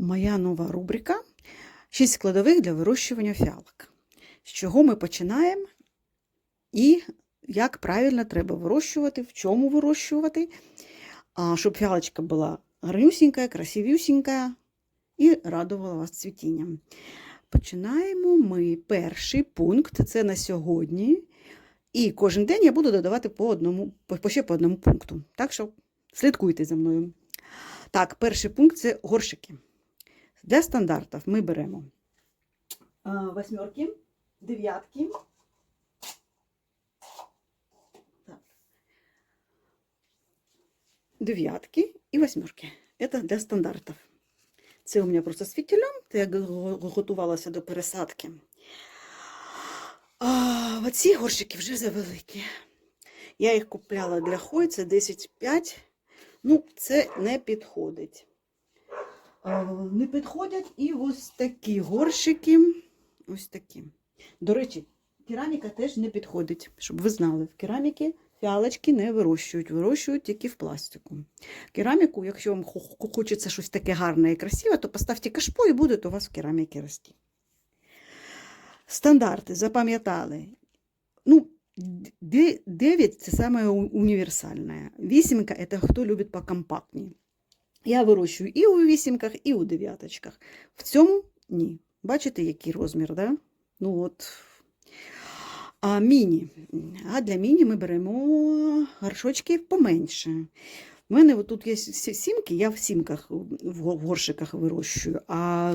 Моя нова рубрика Шість складових для вирощування фіалок. З чого ми починаємо і як правильно треба вирощувати, в чому вирощувати, щоб фіалочка була гарнюсінька, красивюсінька і радувала вас цвітінням. Починаємо ми перший пункт це на сьогодні. І кожен день я буду додавати по одному, по, ще по одному пункту. Так що слідкуйте за мною. Так, перший пункт це горшики. Для стандартів ми беремо восьмерки, дев'ятки. Дев'ятки і восьмерки. Це для стандартів. Це у мене просто з фітілем, то я готувалася до пересадки. А, оці горщики вже завеликі. Я їх купляла для хой, це 10,5. Ну, це не підходить. А, Не підходять і ось такі горщики. Ось такі. До речі, кераміка теж не підходить, щоб ви знали. В кераміки фіалочки не вирощують, вирощують тільки в пластику. Кераміку, якщо вам хо- хо- хочеться щось таке гарне і красиве, то поставте кашпо і буде у вас в кераміки рости. Стандарти запам'ятали. Ну, 9 це саме універсальне. Вісімка це хто любить покомпактніше. Я вирощую і у вісімках, і у дев'яточках. В цьому ні. Бачите, який розмір, да? Ну от. А міні. А для міні ми беремо горшочки поменше. У мене тут є сімки, я в сімках, в горшиках вирощую. А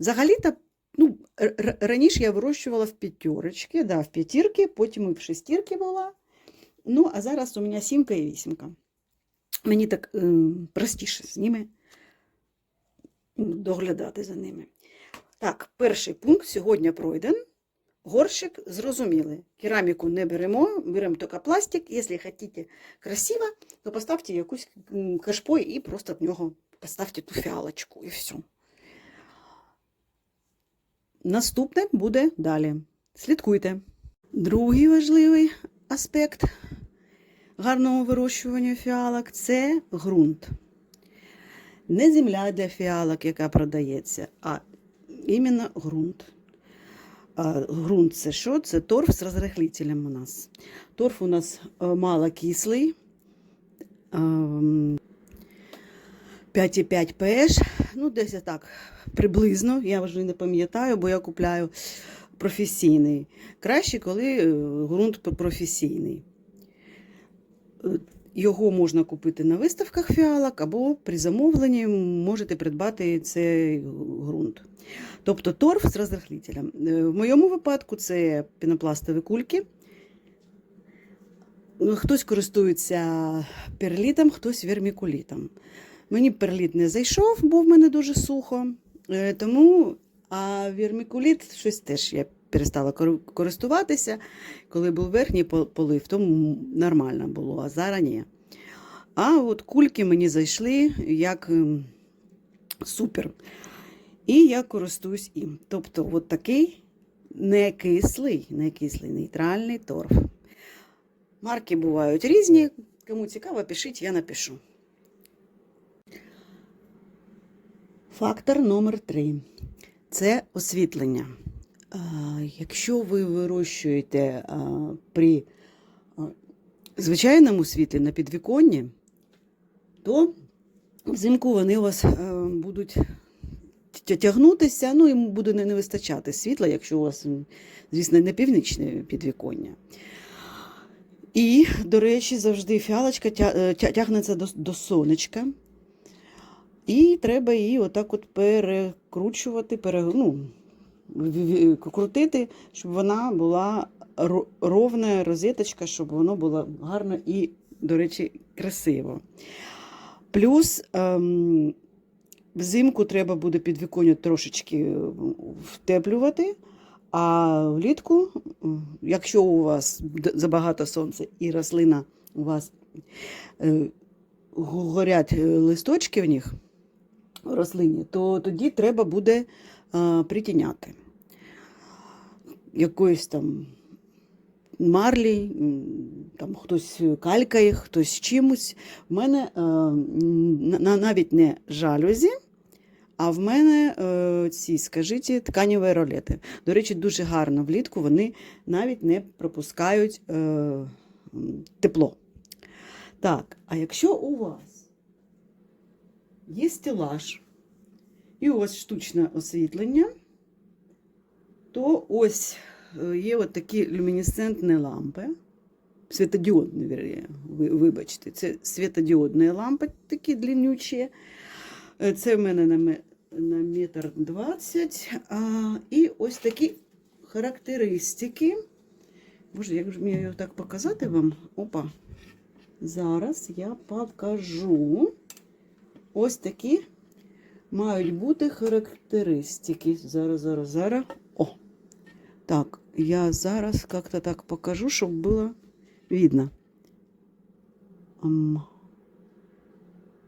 взагалі-то, ну, раніше я вирощувала в п'ятерочки, да, в п'ятірки, потім і в шестірки була. Ну, а зараз у мене сімка і вісімка. Мені так е, простіше з ними доглядати за ними. Так, перший пункт сьогодні пройден. Горщик зрозуміли. Кераміку не беремо, беремо тільки пластик. Якщо хочете красиво, то поставте якусь кашпо і просто в нього поставте ту фіалочку і все. Наступне буде далі. Слідкуйте. Другий важливий аспект гарного вирощування фіалок це ґрунт. Не земля для фіалок, яка продається, а іменно ґрунт. А, ґрунт це що? Це торф з розрихлителем у нас. Торф у нас е, малокислий. ем, 5,5 pH, ну десь так приблизно, я вже не пам'ятаю, бо я купляю професійний. Краще, коли е, ґрунт професійний. Е, Його можна купити на виставках фіалок або при замовленні можете придбати цей ґрунт. Тобто торф з розрихлителем. Е, В моєму випадку це пінопластові кульки. Ну, Хтось користується перлітом, хтось вермікулітом. Мені перліт не зайшов, бо в мене дуже сухо. Е, Тому а вермікуліт щось теж я перестала користуватися. Коли був верхній полив, то нормально було, а зараз ні. А от кульки мені зайшли як ем, супер. І я користуюсь їм. Тобто, от такий не кислий, не кислий, нейтральний торф. Марки бувають різні. Кому цікаво, пишіть, я напишу. Фактор номер три це освітлення. Якщо ви вирощуєте при звичайному світлі на підвіконні, то взимку вони у вас будуть тягнутися, ну і буде не вистачати світла, якщо у вас, звісно, не північне підвіконня. І, до речі, завжди фіалочка е, тя- тягнеться до, сонечка. І треба її отак от перекручувати, пере, ну, крутити, щоб вона була ро- ровна розеточка, щоб воно було гарно і, до речі, красиво. Плюс ем, взимку треба буде підвіконня трошечки е, втеплювати, а влітку, якщо у вас забагато сонця і рослина у вас е, горять е, листочки в них рослині, то тоді треба буде е, притіняти. Якоїсь там марлі, там хтось калькає, хтось чимось. У мене е, навіть не жалюзі, А в мене е, ці, скажіть, тканіві ролети. До речі, дуже гарно влітку вони навіть не пропускають е, тепло. Так, а якщо у вас є стелаж і у вас штучне освітлення, то ось е, є от такі люмінесцентні лампи. Світодіодні, вибачте, це світодіодні лампи такі длиннючі. Е, Це в мене на, на метр двадцять. І ось такі характеристики. Боже, як же мені його так показати вам? Опа. Зараз я покажу. Ось такі мають бути характеристики. Зараз, зараз, зараз. Так, я зараз як-то так покажу, щоб було видно.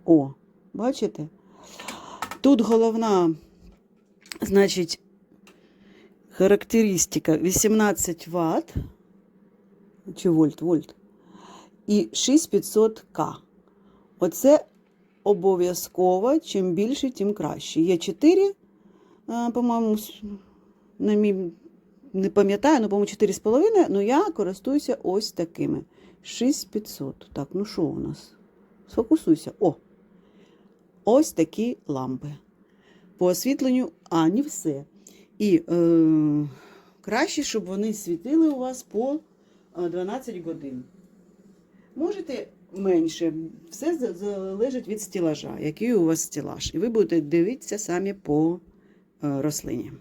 О, бачите? Тут головна, значить, характеристика 18 Вт, чи вольт, вольт, і 6500К. Оце обов'язково, чим більше, тим краще. Є 4, по-моєму, на мій, не пам'ятаю, ну, по-моєму, 4,5, але я користуюся ось такими. 6500. Так, ну що у нас? Сфокусуйся. О! Ось такі лампи. По освітленню, а не все. І е, краще, щоб вони світили у вас по е, 12 годин. Можете менше, все залежить від стілажа, який у вас стілаж. І ви будете дивитися самі по е, рослині.